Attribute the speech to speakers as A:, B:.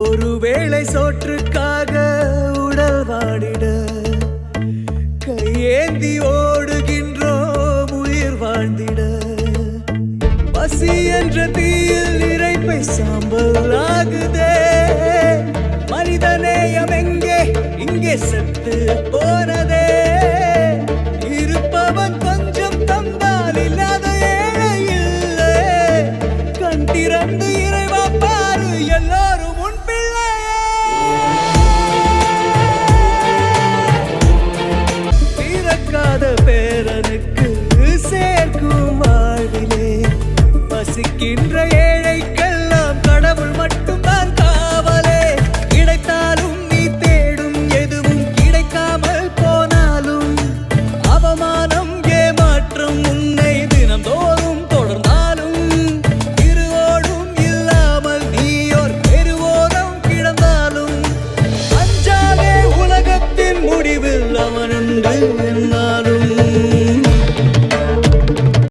A: ஒருவேளை சோற்றுக்காக உடல் வாடிட கையேந்தி ஓடுகின்றோம் உயிர் வாழ்ந்திட. பசி என்ற தீயில் இறைப்பை சாம்பல் ஆகுதே. மனிதநேயம் எங்கே? இங்கே செத்து போனதே. துடிக்கின்ற ஏழைக்கெல்லாம் கடவுள் மட்டும்தான் காவலே. கிடைத்தாலும் நீ தேடும் எதுவும் கிடைக்காமல் போனாலும் அவமானம் ஏமாற்றம் உன்னை தினந்தோறும் தொடர்ந்தாலும் இருவோடும் இல்லாமல் நீயோர் பெருவோரம் கிடந்தாலும். அஞ்சாலே உலகத்தின் முடிவில் அவனுண்டு என்னாலும்